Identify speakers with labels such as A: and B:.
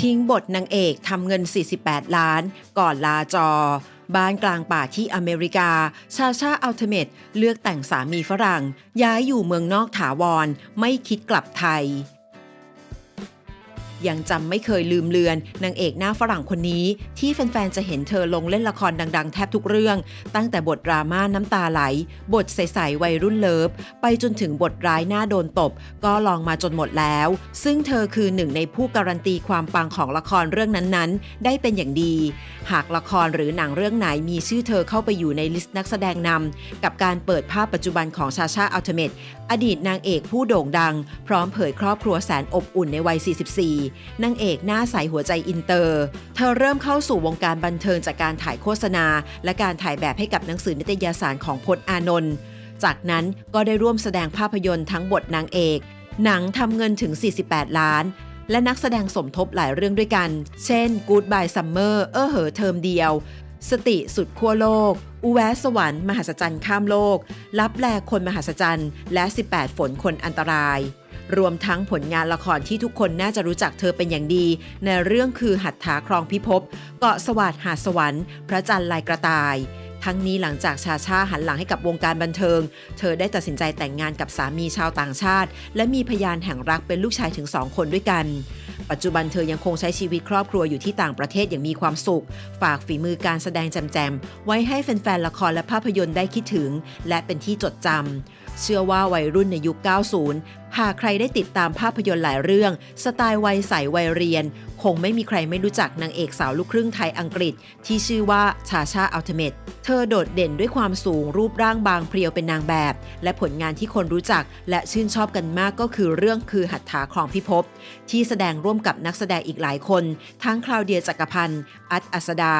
A: ทิ้งบทนางเอกทำเงิน 48 ล้าน ก่อนลาจอ บ้านกลางป่าที่อเมริกา ชาชาอัลเทเมตเลือกแต่งสามีฝรั่ง ย้ายอยู่เมืองนอกถาวร ไม่คิดกลับไทย ยังจำไม่เคยลืมเลือนนางเอกหน้าฝรั่งคนนี้ ที่แฟนๆจะเห็นเธอลงเล่นละครดังๆ แทบทุกเรื่อง ตั้งแต่บทดราม่าน้ำตาไหล บทใสๆวัยรุ่นเลิฟ ไปจนถึงบทร้ายหน้าโดนตบ ก็ลองมาจนหมดแล้ว ซึ่งเธอคือหนึ่งในผู้การันตีความปังของละครเรื่องนั้นๆ ได้เป็นอย่างดี หากละครหรือหนังเรื่องไหนมีชื่อเธอเข้าไปอยู่ในลิสต์นักแสดงนำกับการเปิดภาพปัจจุบันของชาชาอัลเทเมตอดีตนางเอกผู้โด่งดัง พร้อมเผยครอบครัวแสนอบอุ่นในวัย 44นางเอกหน้าใสหัวใจอินเตอร์ เธอเริ่มเข้าสู่วงการบันเทิงจากการถ่ายโฆษณา และการถ่ายแบบให้กับหนังสือนิตยสารของพจน์อานนท์ จากนั้นก็ได้ร่วมแสดงภาพยนตร์ทั้งบทนางเอก หนังทำเงินถึง 48 ล้าน และนักแสดงสมทบหลายเรื่องด้วยกัน เช่น Goodbye Summer เออเหอเทอมเดียว สติสุดขั้วโลก อุแวสวรรค์ มหัศจรรย์ข้ามโลก รับแลคนมหัศจรรย์ และ 18 ฝนคนอันตราย รวมทั้งผลงานละครที่ทุกคนน่าจะรู้จักเธอเป็นอย่างดี ในเรื่องคือหัตถาครองพิภพเกาะสวัสดหาสวรรค์ พระจันทร์ลายกระต่าย ทั้งนี้หลังจากชาชาหันหลังให้กับวงการบันเทิง เธอได้ตัดสินใจแต่งงานกับสามีชาวต่างชาติ และมีพยานแห่งรักเป็นลูกชายถึงสองคนด้วยกันปัจจุบันเธอยังคงใช้ชีวิตครอบครัวอยู่ที่ต่างประเทศอย่างมีความสุข ฝากฝีมือการแสดงแจมๆ ไว้ให้แฟนๆ ละครและภาพยนตร์ได้คิดถึง และเป็นที่จดจำ เชื่อว่าวัยรุ่นในยุค 90 หากใครได้ติดตามภาพยนตร์หลายเรื่อง สไตล์วัยใสวัยเรียน คงไม่มีใครไม่รู้จักนางเอกสาวลูกครึ่งไทยอังกฤษ ที่ชื่อว่าชาชาอัลเทเมตเธอโดดเด่นด้วยความสูงรูปร่างบางเพรียวเป็นนางแบบ และผลงานที่คนรู้จักและชื่นชอบกันมากก็คือเรื่องคือหัตถาครองพิภพที่แสดงร่วมกับนักแสดงอีกหลายคน ทั้งคลาวเดียจักรพันธ์อัดอัสดา